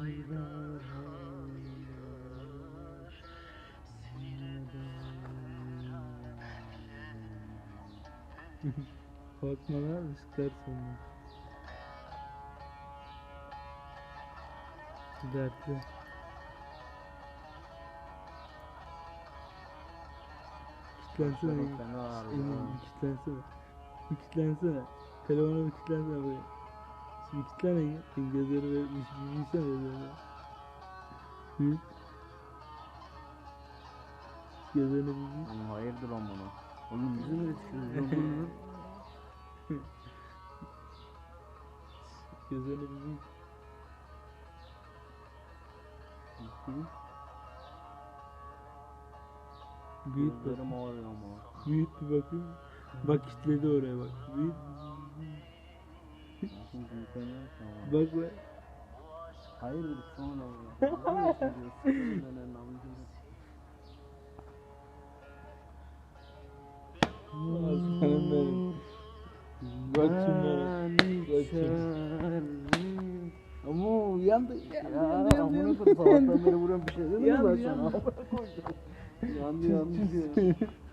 aylar Korkma lan ışıklar sonra. Dertli. Kitlensene. Kitlensene. Kitlensene. Telefona bir kitlensene böyle. Şimdi kitlene. Şimdi gözleri böyle bir bir büyüsene gözlerini. Büyük. Gözlerini bir büyük. Oğlum hayırdır amına. Oğlum bizi mi yetişiyoruz ya bunu? Gözlerini bir büyük. Büyüt bak. Gözlerim ağrıyor ama. Büyüt bir bakayım. Bak kitledi oraya bak. Büyüt. Bak be. Hayırdır sonra. Aslanım benim. Bak şunlara. Bak şunlara. Ama uyandı. Ya amına koyayım sabahtan beri vuruyorum bir şey mi Yandı, sana? yandı.